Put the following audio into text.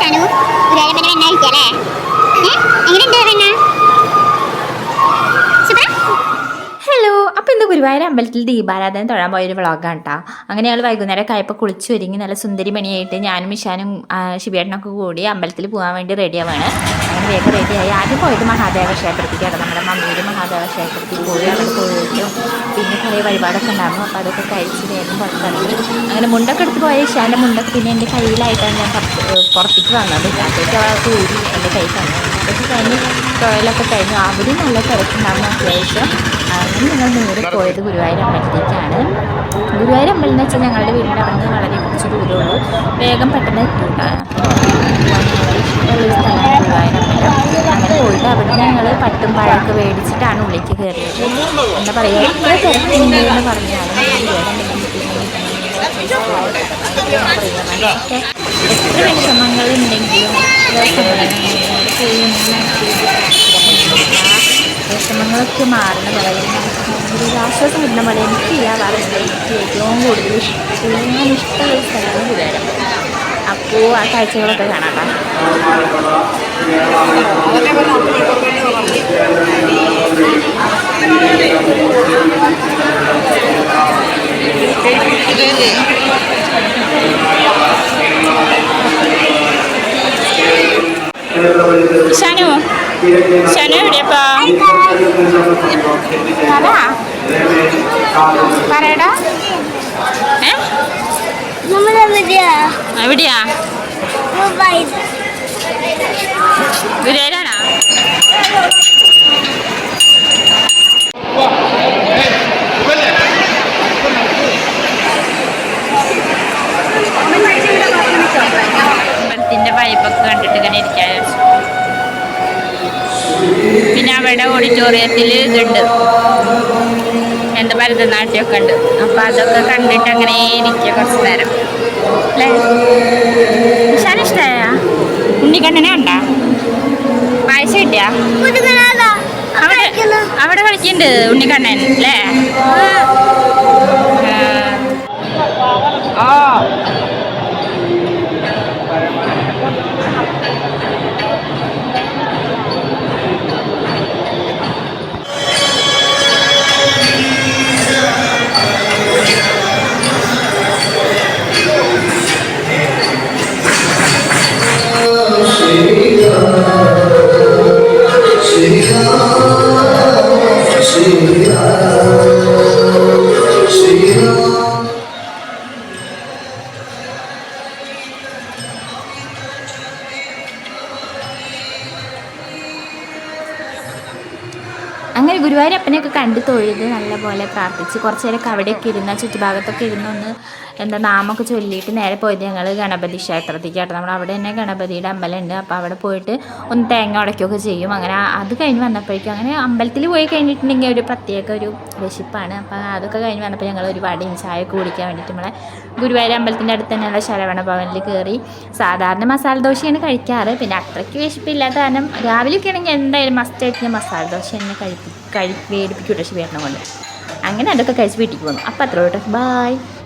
ഷാനു ഗുരുവായൂരപ്പനെ വെണ്ണ കഴിക്കല്ലേ എങ്ങനെയുണ്ട് വെണ്ണ ഹലോ അപ്പോൾ ഇന്ന് ഗുരുവായൂർ അമ്പലത്തിൽ ദീപാരാധന തൊഴാൻ പോയൊരു വ്ളോഗാണ് കേട്ടോ അങ്ങനെ ഞങ്ങൾ വൈകുന്നേരം കായപ്പോൾ കുളിച്ച് ഒരുങ്ങി നല്ല സുന്ദരി മണിയായിട്ട് ഞാനും ഇഷാനും ആ, ശിവേട്ടനൊക്കെ കൂടി അമ്പലത്തിൽ പോകാൻ വേണ്ടി റെഡിയാവാണ്. അങ്ങനെ വേഗം റെഡിയായി. ആദ്യം പോയത് മഹാദേവ ക്ഷേത്രത്തിലേക്കാണ്. നമ്മുടെ മമ്മിയുടെ മഹാദേവ ക്ഷേത്രത്തിൽ പോയി. അവിടെ പോയിട്ടും കുറേ വഴിപാടൊക്കെ ഉണ്ടായിരുന്നു. അപ്പോൾ അതൊക്കെ കഴിച്ച് വേഗം പുറത്തിറങ്ങി. അങ്ങനെ മുണ്ടൊക്കെ എടുത്ത് പോയ ഇഷാന്റെ മുണ്ടൊക്കെ പിന്നെ എന്റെ കയ്യിലായിട്ടാണ് ഞാൻ പുറത്ത് പുറത്തേക്ക് വന്നത്. അതൊക്കെ അവർക്ക് ഊരി എന്റെ കൈ തന്നു അതൊക്കെ കഴിഞ്ഞ് തൊഴിലൊക്കെ കഴിഞ്ഞു. അവിടെ നല്ല തിരക്കുണ്ടാകുന്ന അത്യാവശ്യം. അങ്ങനെ ഞങ്ങൾ നേരെ പോയത് ഗുരുവായൂർ അമ്പലത്തേക്കാണ്. ഗുരുവായൂർ അമ്പലം എന്ന് വെച്ചാൽ ഞങ്ങളുടെ വീടിന്റെ അവിടെ നിന്ന് വളരെ കുറച്ച് ദൂരമുള്ളൂ വേഗം പെട്ടെന്ന് എത്തൂട്ടാണ് ഇഷ്ടമുള്ളൊരു സ്ഥലമാണ് ഗുരുവായൂർ അമ്പലം അങ്ങനെ പോയിട്ട് അവിടെ ഞങ്ങൾ പട്ടും പഴമൊക്കെ മേടിച്ചിട്ടാണ് ഉള്ളിലേക്ക് കയറിയത്. എന്താ പറയുക എത്ര വിഷമങ്ങൾ ഉണ്ടെങ്കിലും വിഷമങ്ങളൊക്കെ മാറുന്ന പോലെ ഒരു ആശ്വാസം കിട്ടുന്ന പോലെ എനിക്ക് ചെയ്യാറുണ്ട് എനിക്ക് ഏറ്റവും കൂടുതൽ ഇഷ്ടം ഇഷ്ടമുള്ള സ്ഥലമാണ് ഗുരുവായൂരം അപ്പോൾ ആ കാഴ്ചകളൊക്കെ കാണാം ഷനു ഷനു എവിടെയപ്പാ? പറയടാ. എവിടെയാ? ദുബായ് ഗുരുവായൂരാണോ? അമ്പലത്തിന്റെ വൈബൊക്കെ കണ്ടിട്ട് ഇങ്ങനെ ഇരിക്കാൻ വിചാരിച്ചു. പിന്നെ അവിടെ ഓഡിറ്റോറിയത്തിൽ ഇതുണ്ട്. എന്താ ഭരതനാട്യമൊക്കെ ഉണ്ട്. അപ്പം അതൊക്കെ കണ്ടിട്ട് അങ്ങനെ ഇരിക്കുക കുറച്ച് നേരം. അല്ലേ? വിശാല ഇഷ്ടമായ ഉണ്ണിക്കണ്ണനെ ഉണ്ടാ പായസം കിട്ടിയാ? അവിടെ അവിടെ കളിക്കുന്നുണ്ട് ഉണ്ണിക്കണ്ണൻ അല്ലേ? ഗുരുവായൂരപ്പനെയൊക്കെ കണ്ടു തൊഴുത് നല്ലപോലെ പ്രാർത്ഥിച്ച് കുറച്ച് നേരമൊക്കെ അവിടെയൊക്കെ ഇരുന്ന് ചുറ്റുഭാഗത്തൊക്കെ ഇരുന്നൊന്ന് എന്താ നാമൊക്കെ ചൊല്ലിയിട്ട് നേരെ പോയത് ഞങ്ങൾ ഗണപതി ക്ഷേത്രത്തിലേക്കാട്ടോ നമ്മൾ അവിടെ തന്നെ ഗണപതിയുടെ അമ്പലമുണ്ട്. അപ്പോൾ അവിടെ പോയിട്ട് ഒന്ന് തേങ്ങ ഉടയ്ക്കുകയൊക്കെ ചെയ്യും. അങ്ങനെ അത് കഴിഞ്ഞ് വന്നപ്പോഴേക്കും അങ്ങനെ അമ്പലത്തിൽ പോയി കഴിഞ്ഞിട്ടുണ്ടെങ്കിൽ ഒരു പ്രത്യേക ഒരു വിശപ്പാണ്. അപ്പോൾ അതൊക്കെ കഴിഞ്ഞ് വന്നപ്പോൾ ഞങ്ങൾ ഒരുപാട് ചായ ഒക്കെ കുടിക്കാൻ വേണ്ടിയിട്ട് നമ്മളെ ഗുരുവായൂർ അമ്പലത്തിന്റെ അടുത്ത് തന്നെയുള്ള ശരവണ ഭവനിൽ കയറി സാധാരണ മസാല ദോശയാണ് കഴിക്കാറ്. പിന്നെ അത്രയ്ക്ക് വിശപ്പില്ലാത്ത കാരണം രാവിലെയൊക്കെ ആണെങ്കിൽ എന്തായാലും മസ്റ്റായിട്ട് മസാല ദോശ തന്നെ കഴിപ്പി കഴി വേടിപ്പിക്കൂട്ടോ ശിവേട്ടനെ കൊണ്ട് അങ്ങനെ അതൊക്കെ കഴിച്ച് വീട്ടിൽ പോകുന്നു അപ്പോൾ അത്ര കേട്ടോ ബായ്